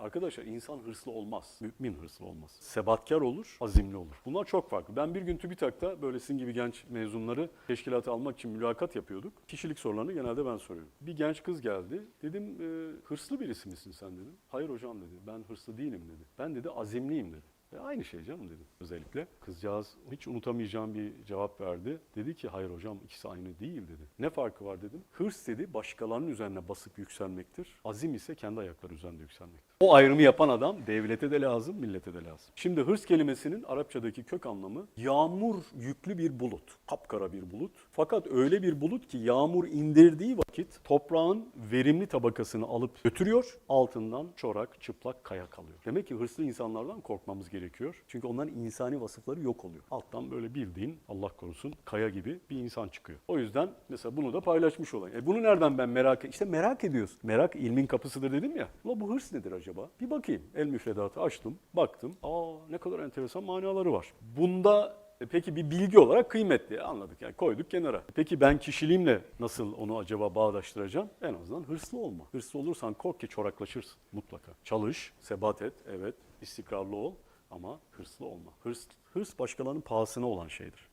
Arkadaşlar insan hırslı olmaz. Mümin hırslı olmaz. Sebatkar olur, azimli olur. Bunlar çok farklı. Ben bir gün TÜBİTAK'ta böyle sizin gibi genç mezunları teşkilata almak için mülakat yapıyorduk. Kişilik sorularını genelde ben soruyorum. Bir genç kız geldi. Dedim e, hırslı birisi misin sen dedim. Hayır hocam dedi. Ben hırslı değilim dedi. Ben dedi azimliyim dedi. E aynı şey canım dedim özellikle. Kızcağız hiç unutamayacağım bir cevap verdi. Dedi ki hayır hocam ikisi aynı değil dedi. Ne farkı var dedim. Hırs dedi başkalarının üzerine basıp yükselmektir. Azim ise kendi ayakları üzerinde yükselmektir. O ayrımı yapan adam devlete de lazım, millete de lazım. Şimdi hırs kelimesinin Arapçadaki kök anlamı yağmur yüklü bir bulut. Kapkara bir bulut. Fakat öyle bir bulut ki yağmur indirdiği vakit toprağın verimli tabakasını alıp götürüyor. Altından çorak, çıplak kaya kalıyor. Demek ki hırslı insanlardan korkmamız gerekiyor. Çünkü onların insani vasıfları yok oluyor. Alttan böyle bildiğin Allah korusun kaya gibi bir insan çıkıyor. O yüzden mesela bunu da paylaşmış olayım. E bunu nereden ben merak İşte merak ediyorsun. Merak ilmin kapısıdır dedim ya. Ula bu hırs nedir acaba? Bir bakayım. El müfredatı açtım, baktım. Aa ne kadar enteresan manaları var. Bunda e peki bir bilgi olarak kıymetli anladık yani koyduk kenara. E Peki ben kişiliğimle nasıl onu acaba bağdaştıracağım? En azından hırslı olma. Hırslı olursan kork ki çoraklaşırsın mutlaka. Çalış, sebat et, evet, istikrarlı ol ama hırslı olma. Hırs, hırs başkalarının pahasına olan şeydir.